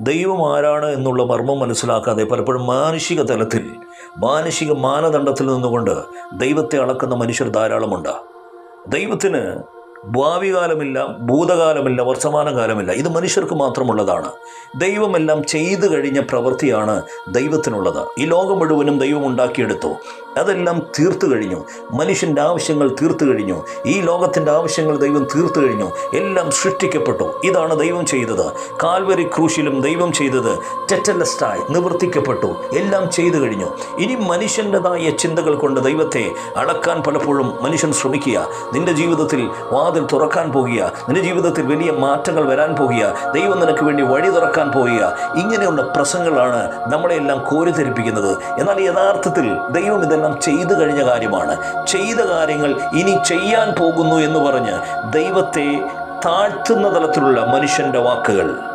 ദൈവം ആരാണ് എന്നുള്ള മർമ്മം മനസ്സിലാക്കാതെ പലപ്പോഴും മാനുഷിക തലത്തിൽ മാനുഷിക മാനദണ്ഡത്തിൽ നിന്നുകൊണ്ട് ദൈവത്തെ അളക്കുന്ന മനുഷ്യർ ധാരാളമുണ്ട്. ദൈവത്തിന് ഭാവി കാലമില്ല ഭൂതകാലമില്ല വർത്തമാനകാലമില്ല. ഇത് മനുഷ്യർക്ക് മാത്രമുള്ളതാണ്. ദൈവമെല്ലാം ചെയ്തു കഴിഞ്ഞ പ്രവൃത്തിയാണ് ദൈവത്തിനുള്ളത്. ഈ ലോകം മുഴുവനും ദൈവം ഉണ്ടാക്കിയെടുത്തു. അതെല്ലാം തീർത്തു കഴിഞ്ഞു. മനുഷ്യന്റെ ആവശ്യങ്ങൾ തീർത്തു കഴിഞ്ഞു. ഈ ലോകത്തിന്റെ ആവശ്യങ്ങൾ ദൈവം തീർത്തു കഴിഞ്ഞു. എല്ലാം സൃഷ്ടിക്കപ്പെട്ടു. ഇതാണ് ദൈവം ചെയ്തത്. കാൽവരി ക്രൂശിലും ദൈവം ചെയ്തത് ടെറ്റലസ്റ്റായി നിവർത്തിക്കപ്പെട്ടു. എല്ലാം ചെയ്തു കഴിഞ്ഞു. ഇനി മനുഷ്യന്റെതായ ചിന്തകൾ കൊണ്ട് ദൈവത്തെ അളക്കാൻ പലപ്പോഴും മനുഷ്യൻ ശ്രമിക്കുക. നിന്റെ ജീവിതത്തിൽ വാതിൽ തുറക്കാൻ പോകുക. നിന്റെ ജീവിതത്തിൽ വലിയ മാറ്റങ്ങൾ വരാൻ പോകുക. ദൈവം നിനക്ക് വേണ്ടി വഴി തുറക്കാൻ പോകുക. ഇങ്ങനെയുള്ള പ്രസംഗങ്ങളാണ് നമ്മളെല്ലാം കോരിധരിപ്പിക്കുന്നത് എന്നാൽ യഥാർത്ഥത്തിൽ ദൈവം ഇതെല്ലാം ചെയ്തു കഴിഞ്ഞ കാര്യമാണ്. ചെയ്ത കാര്യങ്ങൾ ഇനി ചെയ്യാൻ പോകുന്നു എന്ന് പറഞ്ഞ് ദൈവത്തെ താഴ്ത്തുന്ന തലത്തിലുള്ള മനുഷ്യന്റെ വാക്കുകൾ.